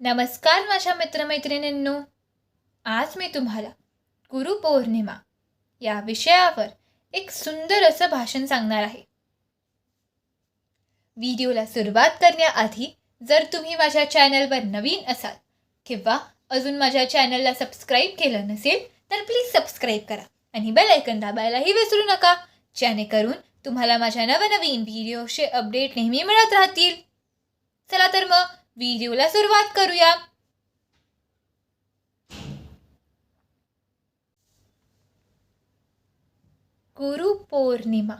नमस्कार माझ्या मित्रमैत्रिणींनो. आज मी तुम्हाला गुरुपौर्णिमा या विषयावर एक सुंदर असं भाषण सांगणार आहे. व्हिडिओला सुरुवात करण्याआधी जर तुम्ही माझ्या चॅनलवर नवीन असाल किंवा अजून माझ्या चॅनलला सबस्क्राईब केलं नसेल तर प्लीज सबस्क्राईब करा आणि बेल ऐकन दाबायलाही विसरू नका जेणेकरून तुम्हाला माझ्या नवनवीन व्हिडिओचे अपडेट नेहमी मिळत राहतील. चला तर मग व्हिडिओला सुरुवात करूया. गुरुपौर्णिमा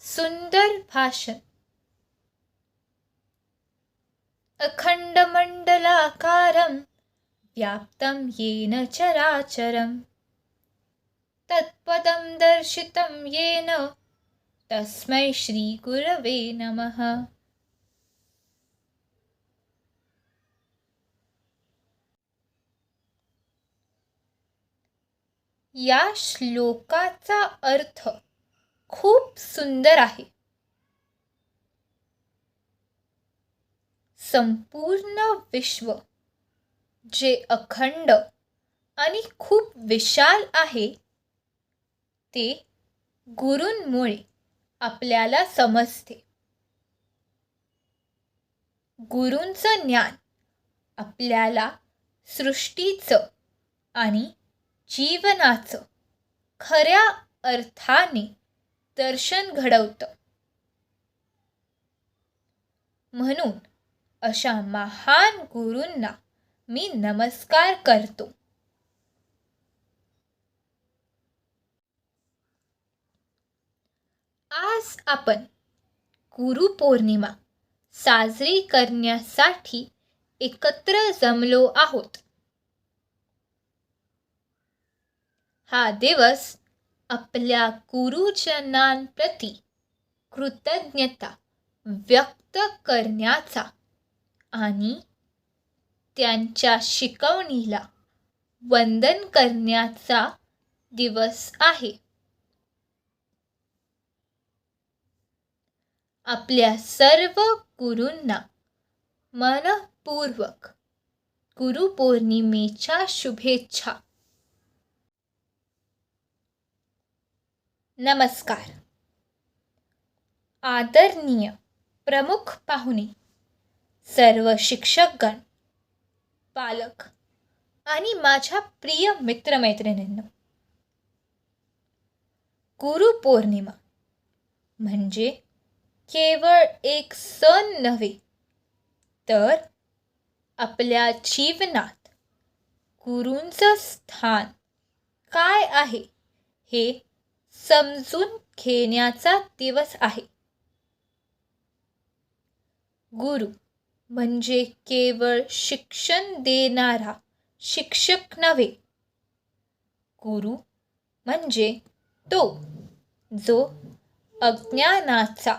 सुंदर भाषण. अखंडमंडलाकारं व्याप्तं येन चराचरं. तत्पदं दर्शितं येन. तस्मै श्रीगुरवे नमः. या श्लोकाचा अर्थ खूप सुंदर आहे. संपूर्ण विश्व जे अखंड आणि खूप विशाल आहे ते गुरूंमुळे आपल्याला समजते. गुरूंचं ज्ञान आपल्याला सृष्टीचं आणि जीवनाचं खऱ्या अर्थाने दर्शन घडवतं. म्हणून अशा महान गुरूंना मी नमस्कार करतो. आज आपण गुरुपौर्णिमा साजरी करण्यासाठी एकत्र जमलो आहोत. हा दिवस आपल्या गुरुजनांप्रती कृतज्ञता व्यक्त करण्याचा आणि त्यांच्या शिकवणीला वंदन करण्याचा दिवस आहे. आपल्या सर्व गुरूंना मनपूर्वक गुरुपौर्णिमेच्या शुभेच्छा नमस्कार. आदरणीय प्रमुख पाहुणे सर्व शिक्षकगण पालक आणि माझ्या प्रिय मित्रमैत्रिणींना गुरुपौर्णिमा म्हणजे केवळ एक सण नव्हे तर आपल्या जीवनात गुरूंचं स्थान काय आहे हे समजून घेण्याचा दिवस आहे. गुरु म्हणजे केवळ शिक्षण देणारा शिक्षक नव्हे. गुरु म्हणजे तो जो अज्ञानाचा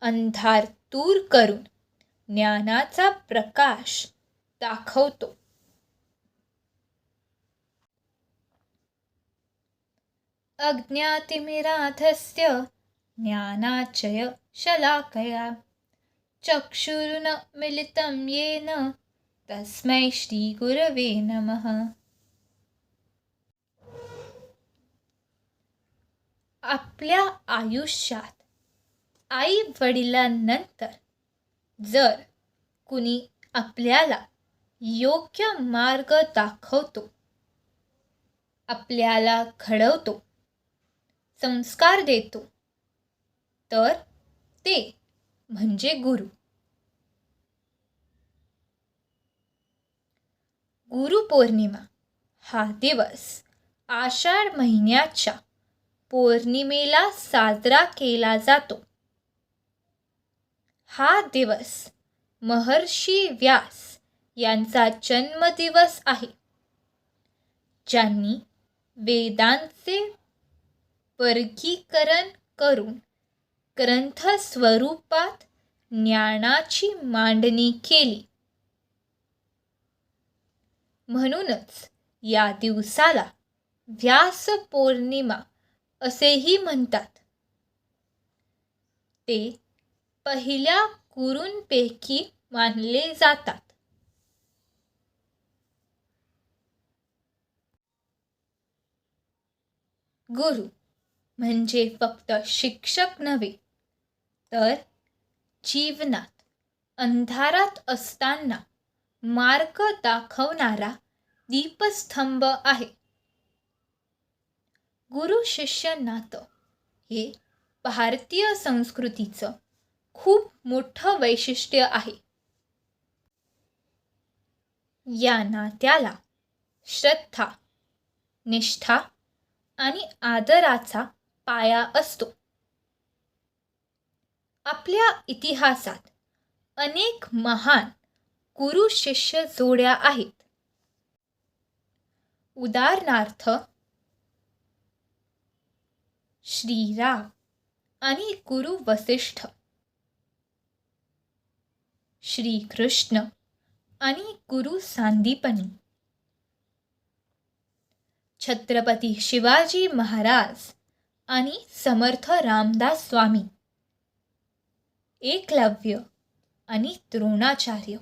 अंधार दूर करून ज्ञानाचा प्रकाश दाखवतो. अज्ञातिमिराधस्य ज्ञानाचय शलाकया। चक्षुरुन मिलितं येन तस्मै श्रीगुरवे नमः। आपल्या आयुष्यात आई वडिलांनंतर जर कुणी आपल्याला योग्य मार्ग दाखवतो आपल्याला घडवतो संस्कार देतो. तर ते म्हणजे गुरु. गुरुपौर्णिमा हा दिवस आषाढ महिन्याच्या पौर्णिमेला साजरा केला जातो. हा दिवस महर्षी व्यास यांचा जन्मदिवस आहे. ज्यांनी वेदांचे वर्गीकरण करून ग्रंथस्वरूपात ज्ञानाची मांडणी केली. म्हणूनच या दिवसाला व्यास पौर्णिमा असेही म्हणतात. ते पहिल्या गुरूंपैकी मानले जातात. गुरु म्हणजे फक्त शिक्षक नव्हे तर जीवनात अंधारात असताना मार्ग दाखवणारा दीपस्तंभ आहे. गुरु शिष्य नातं हे भारतीय संस्कृतीचं खूप मोठं वैशिष्ट्य आहे. या नात्याला श्रद्धा निष्ठा आणि आदराचा पाया असतो. आपल्या इतिहासात अनेक महान गुरु शिष्य जोड्या आहेत. उदाहरणार्थ श्रीराम आणि गुरु वसिष्ठ श्रीकृष्ण आणि गुरु सांदीपनी छत्रपती शिवाजी महाराज आणि समर्थ रामदास स्वामी. एकलव्य आणि द्रोणाचार्य.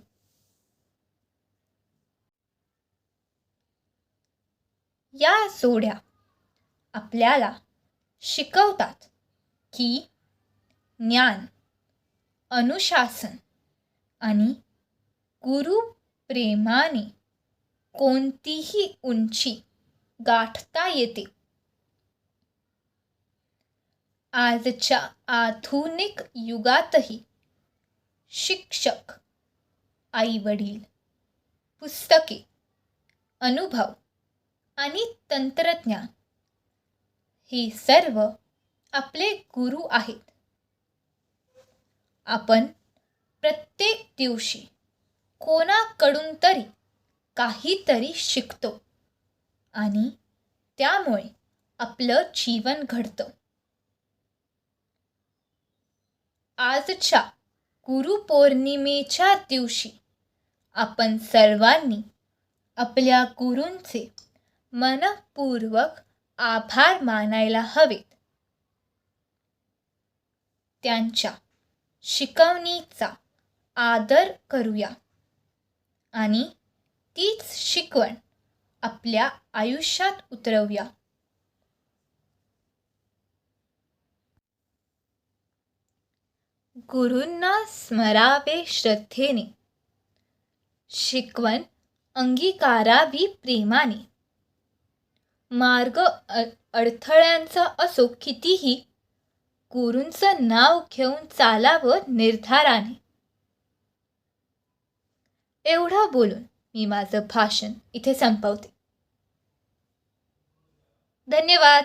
या जोड्या आपल्याला शिकवतात की ज्ञान अनुशासन आणि गुरु प्रेमाने कोणतीही उंची गाठता येते. आजच्या आधुनिक युगातही शिक्षक आईवडील पुस्तके अनुभव आणि तंत्रज्ञान हे सर्व आपले गुरु आहेत. आपण प्रत्येक दिवशी कोणाकडून तरी काहीतरी शिकतो आणि त्यामुळे आपलं जीवन घडतं. आजच्या गुरुपौर्णिमेच्या दिवशी आपण सर्वांनी आपल्या गुरूंचे मनपूर्वक आभार मानायला हवेत. त्यांच्या शिकवणीचा आदर करूया आणि तीच शिकवण आपल्या आयुष्यात उतरवूया. गुरूंना स्मरावे श्रद्धेने. शिकवण अंगीकारावी प्रेमाने. मार्ग अडथळ्यांचा असो कितीही गुरूंचं नाव घेऊन चालावं निर्धाराने. एवढं बोलून मी माझं भाषण इथे संपवते. धन्यवाद.